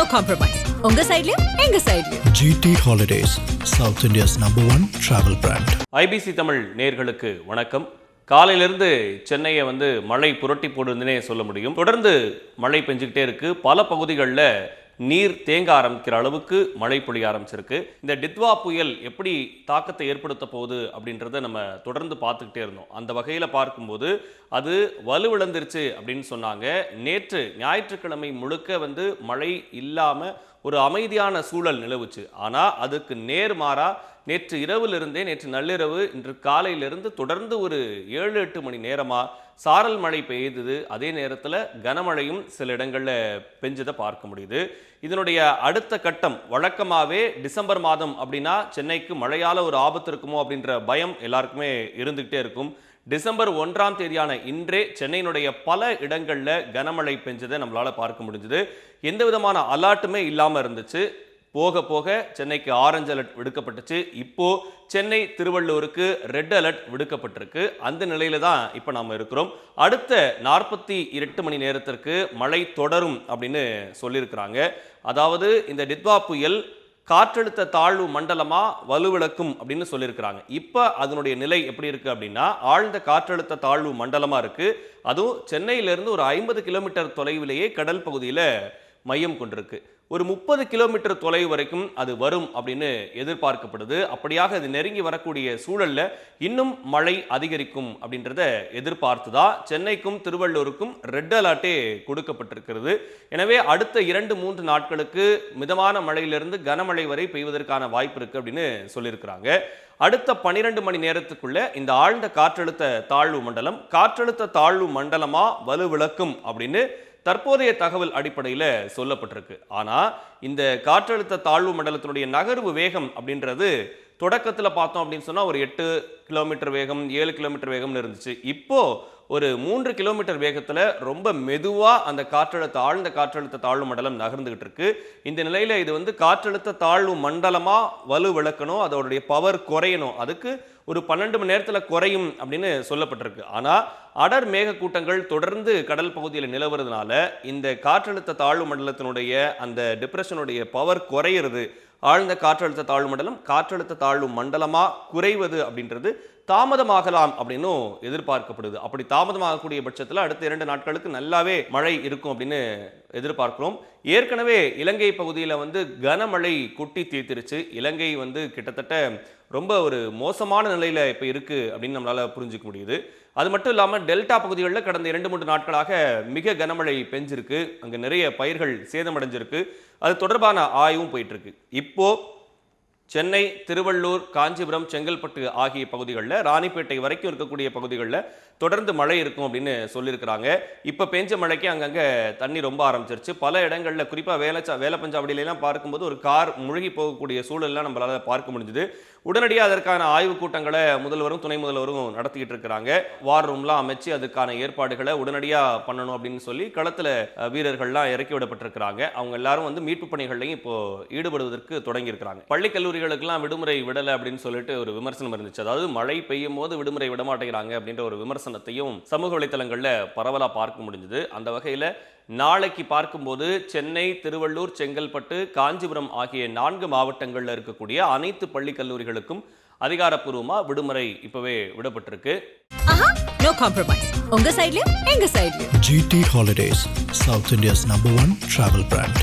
No compromise உங்க சைடுலயும் எங்க சைடுலயும் GT Holidays, South India's number one travel brand. IBC Tamil நேர்களுக்கு வணக்கம். காலையிலிருந்து சென்னையை வந்து மழை புரட்டி போடுதுன்னே சொல்ல முடியும். தொடர்ந்து மழை பெஞ்சுக்கிட்டே இருக்கு. பல பகுதிகளில் நீர் தேங்க ஆரம்பிக்கிற அளவுக்கு மழை பொழிய ஆரம்பிச்சிருக்கு. இந்த டித்வா புயல் எப்படி தாக்கத்தை ஏற்படுத்த போகுது அப்படின்றத நம்ம தொடர்ந்து பார்த்துக்கிட்டே இருந்தோம். அந்த வகையில் பார்க்கும்போது அது வலுவிழந்துருச்சு அப்படின்னு சொன்னாங்க. நேற்று ஞாயிற்றுக்கிழமை முழுக்க வந்து மழை இல்லாமல் ஒரு அமைதியான சூழல் நிலவுச்சு. ஆனால் அதுக்கு நேர்மாறாக நேற்று இரவிலிருந்தே நேற்று நள்ளிரவு இன்று காலையிலிருந்து தொடர்ந்து ஒரு ஏழு எட்டு மணி நேரமாக சாரல் மழை பெய்தது. அதே நேரத்தில் கனமழையும் சில இடங்களில் பெஞ்சதை பார்க்க முடியுது. இதனுடைய அடுத்த கட்டம் வழக்கமாகவே டிசம்பர் மாதம் அப்படின்னா சென்னைக்கு மழையால் ஒரு ஆபத்து இருக்குமோ அப்படின்ற பயம் எல்லாருக்குமே இருந்துக்கிட்டே இருக்கும். டிசம்பர் ஒன்றாம் தேதியான இன்றே சென்னையினுடைய பல இடங்களில் கனமழை பெஞ்சதை நம்மளால் பார்க்க முடிஞ்சது. எந்த விதமான அலர்ட்டுமே இல்லாமல் இருந்துச்சு. போக போக சென்னைக்கு ஆரஞ்சு அலர்ட் விடுக்கப்பட்டுச்சு. இப்போ சென்னை திருவள்ளூருக்கு ரெட் அலர்ட் விடுக்கப்பட்டிருக்கு. அந்த நிலையில தான் இப்போ நாம் இருக்கிறோம். அடுத்த நாற்பத்தி எட்டு மணி நேரத்திற்கு மழை தொடரும் அப்படின்னு சொல்லியிருக்கிறாங்க. அதாவது இந்த டித்வா புயல் காற்றழுத்த தாழ்வு மண்டலமாக வலுவிழக்கும் அப்படின்னு சொல்லியிருக்கிறாங்க. இப்போ அதனுடைய நிலை எப்படி இருக்குது அப்படின்னா ஆழ்ந்த காற்றழுத்த தாழ்வு மண்டலமாக இருக்குது அதுவும் சென்னையிலேருந்து ஒரு ஐம்பது கிலோமீட்டர் தொலைவிலேயே கடல் பகுதியில் மையம் கொண்டிருக்கு. ஒரு முப்பது கிலோமீட்டர் தொலைவு வரைக்கும் அது வரும் அப்படின்னு எதிர்பார்க்கப்படுது. அப்படியாக அது நெருங்கி வரக்கூடிய சூழல்ல இன்னும் மழை அதிகரிக்கும் அப்படின்றத எதிர்பார்த்து தான் சென்னைக்கும் திருவள்ளூருக்கும் ரெட் அலர்ட்டே கொடுக்கப்பட்டிருக்கிறது. எனவே அடுத்த இரண்டு மூன்று நாட்களுக்கு மிதமான மழையிலிருந்து கனமழை வரை பெய்வதற்கான வாய்ப்பு இருக்கு அப்படின்னு சொல்லியிருக்கிறாங்க. அடுத்த பனிரெண்டு மணி நேரத்துக்குள்ள இந்த ஆழ்ந்த காற்றழுத்த தாழ்வு மண்டலம் காற்றழுத்த தாழ்வு மண்டலமா வலுவிளக்கும் அப்படின்னு தற்போதைய தகவல் அடிப்படையில் சொல்லப்பட்டிருக்கு. ஆனால் இந்த காற்றழுத்த தாழ்வு மண்டலத்தினுடைய நகர்வு வேகம் அப்படின்றது தொடக்கத்தில் பார்த்தோம் அப்படின்னு சொன்னால் ஒரு எட்டு கிலோமீட்டர் வேகம் ஏழு கிலோமீட்டர் வேகம்னு இருந்துச்சு. இப்போ ஒரு மூன்று கிலோமீட்டர் வேகத்தில் ரொம்ப மெதுவாக அந்த காற்றழுத்த ஆழ்ந்த காற்றழுத்த தாழ்வு மண்டலம் நகர்ந்துகிட்டு இருக்கு. இந்த நிலையில் இது வந்து காற்றழுத்த தாழ்வு மண்டலமாக வலு விளக்கணும் அதோடைய பவர் குறையணும். அதுக்கு ஒரு பன்னெண்டு மணி நேரத்தில் குறையும் அப்படின்னு சொல்லப்பட்டிருக்கு. ஆனால் அடர் மேக கூட்டங்கள் தொடர்ந்து கடல் பகுதியில் நிலவுறதுனால இந்த காற்றழுத்த தாழ்வு மண்டலத்தினுடைய அந்த டிப்ரெஷனுடைய பவர் குறையிறது. ஆழ்ந்த காற்றழுத்த தாழ்வு மண்டலம் காற்றழுத்த தாழ்வு மண்டலமாக குறைவது அப்படின்றது தாமதமாகலாம் அப்படின்னும் எதிர்பார்க்கப்படுது. அப்படி தாமதமாகக்கூடிய பட்சத்தில் அடுத்த இரண்டு நாட்களுக்கு நல்லாவே மழை இருக்கும் அப்படின்னு எதிர்பார்க்கிறோம். ஏற்கனவே இலங்கை பகுதியில் வந்து கனமழை கொட்டி தீர்த்திருச்சு. இலங்கை வந்து கிட்டத்தட்ட ரொம்ப ஒரு மோசமான நிலையில் இப்போ இருக்குது அப்படின்னு நம்மளால் புரிஞ்சிக்க முடியுது. அது மட்டும் இல்லாமல் டெல்டா பகுதிகளில் கடந்த இரண்டு மூன்று நாட்களாக மிக கனமழை பெஞ்சிருக்கு. அங்கே நிறைய பயிர்கள் சேதமடைஞ்சிருக்கு. அது தொடர்பான ஆய்வும் போயிட்டுருக்கு. இப்போது இப்போ சென்னை திருவள்ளூர் காஞ்சிபுரம் செங்கல்பட்டு ஆகிய பகுதிகளில் ராணிப்பேட்டை வரைக்கும் இருக்கக்கூடிய பகுதிகளில் தொடர்ந்து மழை இருக்கும் அப்படின்னு சொல்லியிருக்கிறாங்க. இப்போ பெஞ்ச மழைக்கு அங்கங்கே தண்ணி ரொம்ப ஆரம்பிச்சிருச்சு. பல இடங்களில் குறிப்பாக வேலைச்சா வேலைப்பஞ்சாவடியிலலாம் பார்க்கும்போது ஒரு கார் முழுகி போகக்கூடிய சூழல்லாம் நம்மளால் பார்க்க முடிஞ்சுது. உடனடியாக அதற்கான ஆய்வுக் கூட்டங்களை முதல்வரும் துணை முதல்வரும் நடத்திக்கிட்டு இருக்கிறாங்க. வார் ரூம்லாம் அமைச்சு அதுக்கான ஏற்பாடுகளை உடனடியாக பண்ணணும் அப்படின்னு சொல்லி களத்தில் வீரர்கள்லாம் இறக்கி விடப்பட்டிருக்கிறாங்க. அவங்க எல்லாரும் வந்து மீட்பு பணிகள்லையும் இப்போ ஈடுபடுவதற்கு தொடங்கி இருக்கிறாங்க. பள்ளி கல்லூரிகளுக்கெல்லாம் விடுமுறை விடலை அப்படின்னு சொல்லிட்டு ஒரு விமர்சனம் இருந்துச்சு. அதாவது மழை பெய்யும் போது விடுமுறை விட மாட்டேங்கிறாங்க அப்படின்ற ஒரு விமர்சனத்தையும் சமூக வலைத்தளங்களில் பரவலாக பார்க்க முடிஞ்சது. அந்த வகையில் நாளைக்கு பார்க்கும்போது சென்னை திருவள்ளூர் செங்கல்பட்டு காஞ்சிபுரம் ஆகிய நான்கு மாவட்டங்களில் இருக்கக்கூடிய அனைத்து பள்ளி கல்லூரிகள் கல்லூரிகளுக்கும் அதிகாரப்பூர்வமாக விடுமுறை இப்போவே விடப்பட்டிருக்கு. நோ காம்ப்ரமைஸ் உங்க சைடுலயும் எங்க சைடுலயும் GT Holidays, South India's number one travel brand.